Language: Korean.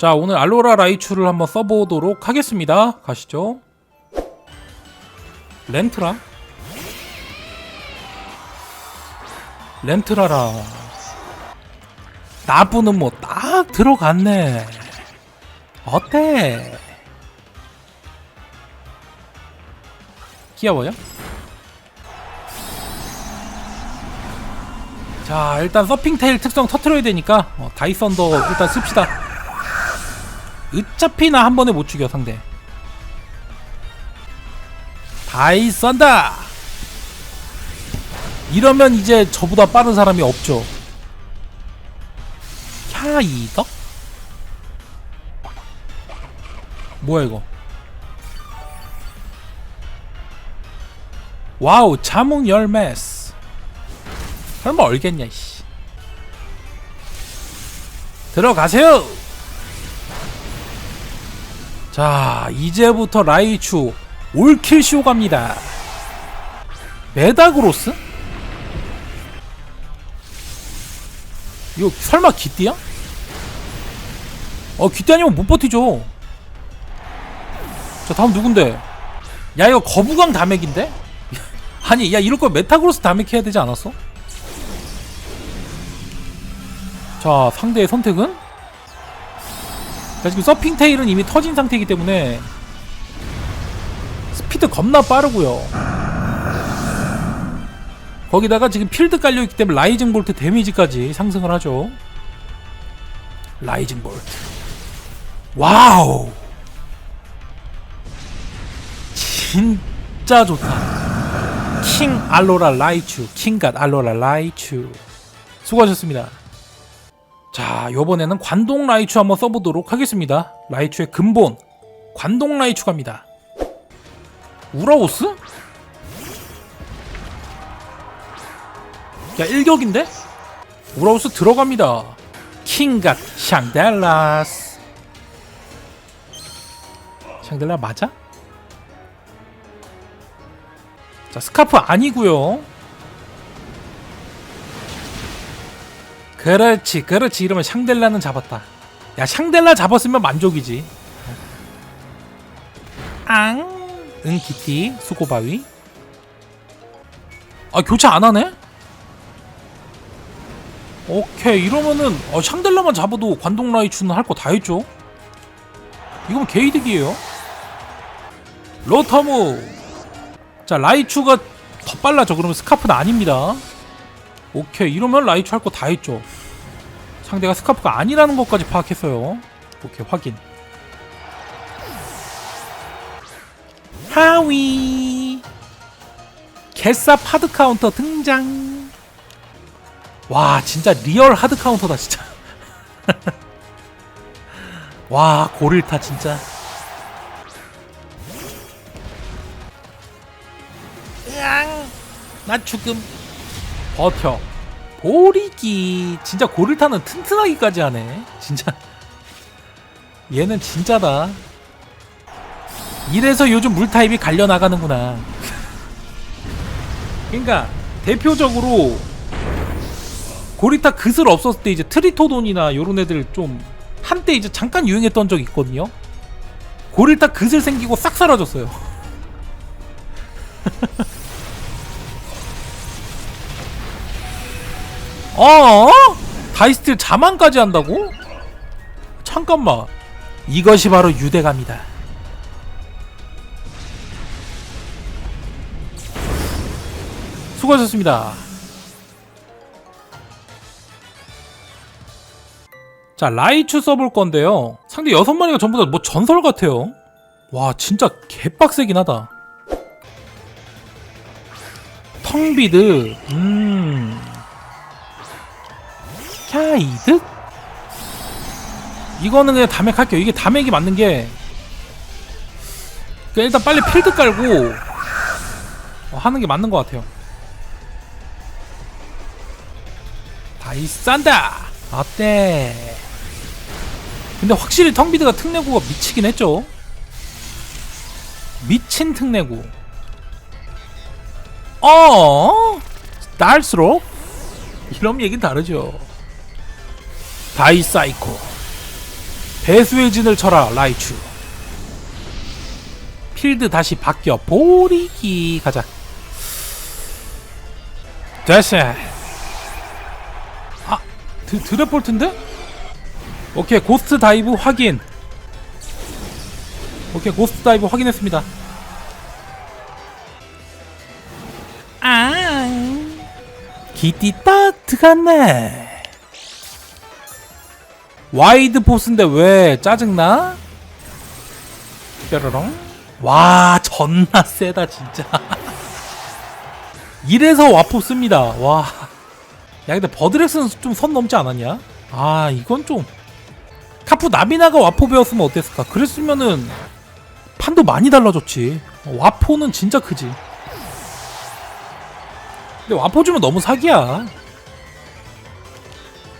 자 오늘 알로라 라이추를 한번 써보도록 하겠습니다. 가시죠. 렌트라? 렌트라라. 나부는 뭐 딱 들어갔네. 어때? 귀여워요? 자 일단 서핑테일 특성 터트려야 되니까 어, 다이썬더 일단 씁시다 어차피 나 한 번에 못 죽여 상대. 다이썬다! 이러면 이제 저보다 빠른 사람이 없죠. 캬이덕? 뭐야 이거? 와우 자몽 열매스. 설마 얼겠냐 씨. 들어가세요 자 이제부터 라이추 올킬쇼 갑니다 메다그로스? 이거 설마 기띠야? 어 기띠 아니면 못 버티죠 자 다음 누군데 야 이거 거부강 다맥인데? 아니 야 이럴 거면 메타그로스 다맥 해야 되지 않았어? 자 상대의 선택은? 자 지금 서핑 테일은 이미 터진 상태이기 때문에 스피드 겁나 빠르고요. 거기다가 지금 필드 깔려있기 때문에 라이징 볼트 데미지까지 상승을 하죠. 라이징 볼트. 와우! 진짜 좋다. 킹 알로라 라이추 킹갓 알로라 라이추 수고하셨습니다 자 요번에는 관동 라이추 한번 써보도록 하겠습니다 라이추의 근본 관동 라이추 갑니다 우라오스? 야 일격인데? 우라우스 들어갑니다 킹갓 샹델라스 샹델라 맞아? 자 스카프 아니고요 그렇지 그렇지. 이러면 샹델라는 잡았다. 야 샹델라 잡았으면 만족이지. 앙. 응 기티 수고바위. 아 교체 안 하네? 오케이 이러면은 어, 샹델라만 잡아도 관동 라이추는 할 거 다 했죠? 이건 개이득이에요. 로터무. 자 라이추가 더 빨라져. 그러면 스카프는 아닙니다 오케이 이러면 라이추 할거 다 했죠. 상대가 스카프가 아니라는 것까지 파악했어요. 오케이 확인. 하위. 개쌉 하드 카운터 등장. 와 진짜 리얼 하드 카운터다 진짜. 와 고릴타 진짜. 으앙! 나 죽음 버텨. 보리기. 진짜 고릴타는 튼튼하기까지 하네. 진짜. 얘는 진짜다. 이래서 요즘 물타입이 갈려 나가는구나. 그러니까 대표적으로 고리타 그슬 없었을 때 이제 트리토돈이나 요런 애들 좀 한때 이제 잠깐 유행했던 적 있거든요. 고릴타 그슬 생기고 싹 사라졌어요. 어? 다이스틸 자만까지 한다고? 잠깐만. 이것이 바로 유대감이다. 수고하셨습니다. 자 라이추 써볼 건데요 상대 여섯 마리가 전부 다 뭐 전설 같아요 와 진짜 개빡세긴 하다 텅비드 음 캬이득 이거는 그냥 다맥 할게요. 이게 다맥이 맞는 게 일단 빨리 필드 깔고 어, 하는 게 맞는 것 같아요. 다이 싼다! 어때? 근데 확실히 텅비드가 특내구가 미치긴 했죠? 미친 특내구. 어? 날수록? 이런 얘기는 다르죠 다이사이코. 배수의 진을 쳐라 라이츄. 필드 다시 바뀌어 보리기. 가자. 됐어. 아 드, 드래폴트인데? 오케이 고스트 다이브 확인. 오케이 고스트 다이브 확인했습니다. 아 기띠 따뜻하네 와이드 보스인데 왜 짜증나? 뾰로롱. 와 존나 세다 진짜. 이래서 와포 씁니다. 와야 근데 버드렉스는 좀 선 넘지 않았냐? 아 이건 좀. 카프 나비나가 와포 배웠으면 어땠을까? 그랬으면은 판도 많이 달라졌지. 와포는 진짜 크지. 근데 와포 주면 너무 사기야